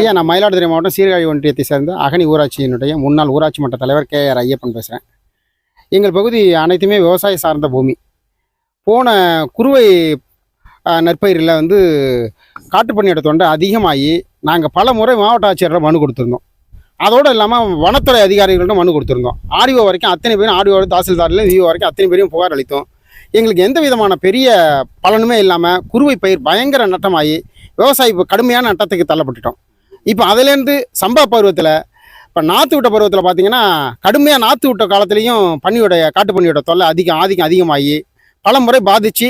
ஐயா நான் மயிலாடுதுறை மாவட்டம் சீர்காழி ஒன்றியத்தை சேர்ந்த அகனி ஊராட்சியினுடைய முன்னாள் ஊராட்சி மன்ற தலைவர் கே ஆர் ஐயப்பன் பேசுகிறேன் எங்கள் பகுதி அனைத்துமே விவசாய சார்ந்த பூமி. போன குறுவை நற்பயிரில் நெற்பயிரில் வந்து காட்டுப்பண்ணியோட தொண்டை அதிகமாகி நாங்கள் பல முறை மாவட்ட ஆட்சியரிடம் மனு கொடுத்துருந்தோம். அதோடு இல்லாமல் வனத்துறை அதிகாரிகள்ட்ட மனு கொடுத்துருந்தோம். ஆர்டிஓ வரைக்கும் அத்தனை பேரும் ஆர்டிஓ தாசில்தாரில் விஓ வரைக்கும் அத்தனை பேரும் புகார் அளித்தோம். எங்களுக்கு எந்த விதமான பெரிய பலனுமே இல்லாமல் குறுவை பயிர் பயங்கர நட்டமாகி விவசாயி இப்போ கடுமையான நட்டத்துக்கு தள்ளப்பட்டுட்டோம். இப்போ அதுலேருந்து சம்பா பருவத்தில் இப்போ நாற்று விட்ட பருவத்தில் பார்த்தீங்கன்னா கடுமையாக நாற்று விட்ட காலத்துலேயும் பன்னியோடைய காட்டு பன்னியோட தொல்லை அதிகம் ஆதிக்கம் அதிகமாகி பல முறை பாதித்து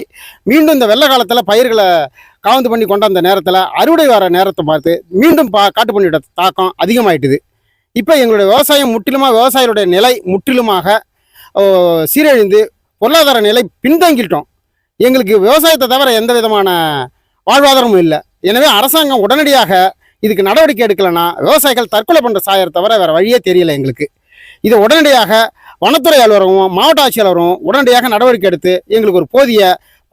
மீண்டும் இந்த வெள்ள காலத்தில் பயிர்களை காவந்து பண்ணி கொண்டாந்த நேரத்தில் அறுவடை வர நேரத்தை பார்த்து மீண்டும் பா காட்டு பன்னியோட தாக்கம் அதிகமாயிட்டுது. இப்போ எங்களுடைய விவசாயம் முற்றிலுமாக விவசாயிகளுடைய நிலை முற்றிலுமாக சீரழிந்து பொருளாதார நிலை பின்தங்கிட்டோம். எங்களுக்கு விவசாயத்தை தவிர எந்த விதமான வாழ்வாதாரமும் இல்லை. எனவே அரசாங்கம் உடனடியாக இதுக்கு நடவடிக்கை எடுக்கலைன்னா விவசாயிகள் தற்கொலை பண்ணுற சாயரை தவிர வேறு வழியே தெரியல எங்களுக்கு. இதை உடனடியாக வனத்துறை அலுவலகமும் மாவட்ட ஆட்சியாளரும் உடனடியாக நடவடிக்கை எடுத்து எங்களுக்கு ஒரு போதிய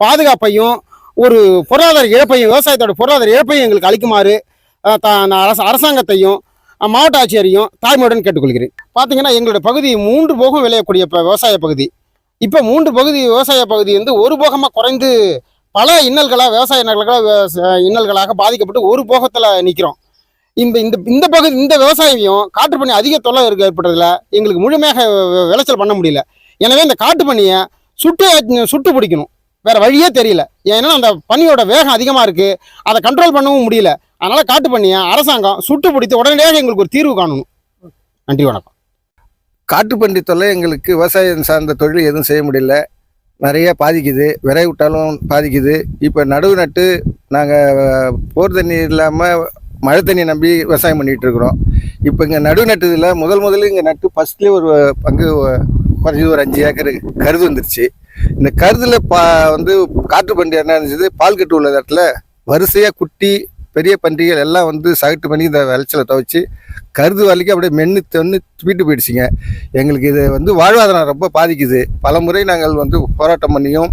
பாதுகாப்பையும் ஒரு பொருளாதார இழப்பையும் விவசாயத்தோட பொருளாதார இழப்பையும் எங்களுக்கு அளிக்குமாறு த- அரச அரசாங்கத்தையும் மாவட்ட ஆட்சியரையும் தாய்மையுடன் கேட்டுக்கொள்கிறேன். பார்த்தீங்கன்னா எங்களுடைய பகுதி மூன்று போகம் விளையக்கூடிய இப்போ விவசாய பகுதி. இப்போ மூன்று பகுதி விவசாய பகுதி வந்து ஒரு போகமாக குறைந்து பல இன்னல்களாக விவசாய இன்னல்களாக இன்னல்களாக பாதிக்கப்பட்டு ஒரு போகத்தில் நிற்கிறோம் இந்த இந்த இந்த பகுதி இந்த விவசாயியும் காட்டு பண்ணி அதிக தொல்லை இருக்க ஏற்பட்டதில் எங்களுக்கு முழுமையாக விளைச்சல் பண்ண முடியல. எனவே இந்த காட்டு பண்ணியை சுட்டு சுட்டு பிடிக்கணும். வேறு வழியே தெரியல. ஏன்னா அந்த பனியோட வேகம் அதிகமாக இருக்குது அதை கண்ட்ரோல் பண்ணவும் முடியல. அதனால் காட்டு பண்ணியை அரசாங்கம் சுட்டு பிடித்து உடனடியாக எங்களுக்கு ஒரு தீர்வு காணணும். நன்றி வணக்கம். காட்டுப்பன்றி தொல்லை எங்களுக்கு விவசாயம் சார்ந்த தொழில் எதுவும் செய்ய முடியல. நிறைய பாதிக்குது. விரை விட்டாலும் பாதிக்குது. இப்போ நடுவு நட்டு நாங்கள் போர் தண்ணி இல்லாமல் மழை தண்ணி நம்பி விவசாயம் பண்ணிகிட்டு இருக்கிறோம். இப்போ இங்கே நடு நட்டதில் முதல் முதல்ல இங்கே நட்டு ஃபஸ்ட்லேயே ஒரு பங்கு குறைஞ்சது ஒரு அஞ்சு ஏக்கர் கருது வந்துருச்சு. இந்த கருதில் பா வந்து காட்டுப்பன்றி என்ன இருந்துச்சு? பால் கட்டு உள்ள இடத்துல வரிசையாக குட்டி பெரிய பண்டிகைகள் எல்லாம் வந்து சகட்டு பண்ணி இந்த விளைச்சலை துவைச்சி கருது வலிக்கு அப்படியே மென்று தொன்று வீட்டு போயிடுச்சிங்க. எங்களுக்கு இது வந்து வாழ்வாதாரம் ரொம்ப பாதிக்குது. பல முறை நாங்கள் வந்து போராட்டம் பண்ணியும்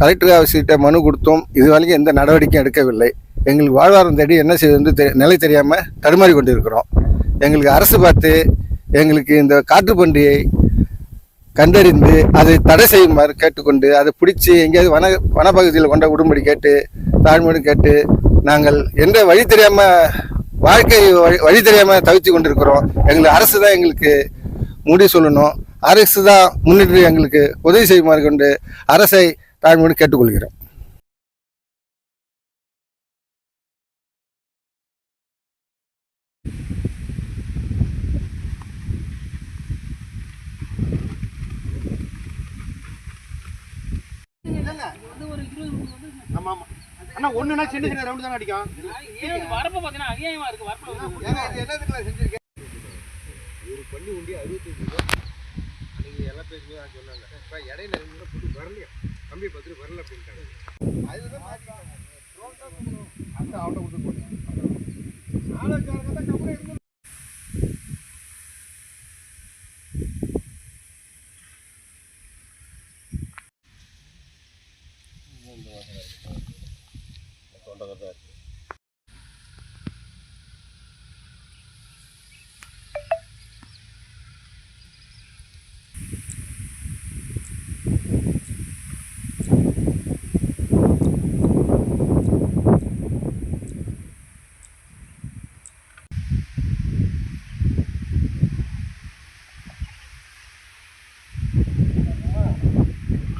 கலெக்டர் ஆஃபீஸ்கிட்ட மனு கொடுத்தோம். இது வரைக்கும் எந்த நடவடிக்கையும் எடுக்கவில்லை. எங்களுக்கு வாழ்வாரம் தேடி என்ன செய்வது தெ நிலை தெரியாமல் தடுமாறி கொண்டு இருக்கிறோம் எங்களுக்கு அரசு பார்த்து எங்களுக்கு இந்த காட்டுப்பன்றியை கண்டறிந்து அதை தடை செய்யுமாறு கேட்டுக்கொண்டு அதை பிடிச்சி எங்கேயாவது வன வனப்பகுதியில் கொண்ட உடும்படி கேட்டு தாழ்மொழி கேட்டு நாங்கள் எந்த வழி தெரியாமல் வாழ்க்கை வழி வழி தெரியாமல் தவித்து கொண்டிருக்கிறோம். எங்களுக்கு அரசு தான் எங்களுக்கு முடிவு சொல்லணும். அரசு தான் முன்னிட்டு எங்களுக்கு உதவி செய்யுமாறு கொண்டு அரசை தாழ்மையோடு ஆமாம். அண்ணா ஒன்றுனா சின்ன சின்ன ரவுண்டு தானே அடிக்கும். வரப்பு பார்த்தீங்கன்னா அநியாயமா இருக்கு வரப்பு ஒரு பள்ளி உண்டி அறுபத்தஞ்சு ரூபா. அன்னைக்கு எல்லாம் பேசும்போது நான் சொன்னாங்க இப்போ இடையில வரலையா? தம்பி பத்து வரல அப்படின்ட்டாங்க அதுதான் அந்த அவட்ட கொடுத்து போனேன். ஆளுக்காரங்க தான் கம்பெனி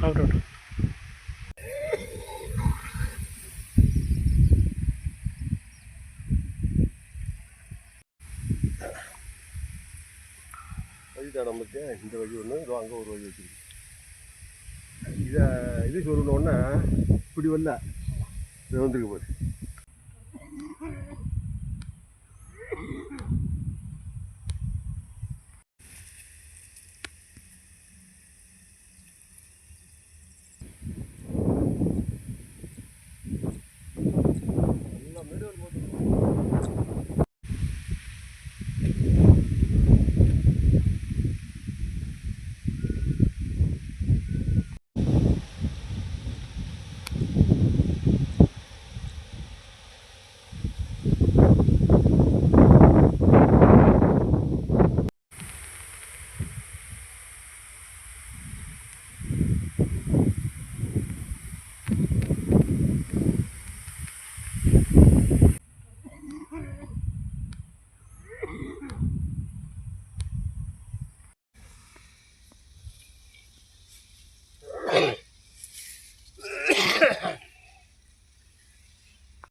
அவுட் வழித்தடம் பற்றி இந்த வழி ஒன்று இதோ அங்கே ஒரு வழி வச்சுருக்கு. இதை இது சொல்லணுன்னா இப்படி வரல இது வந்துருக்கு போகுது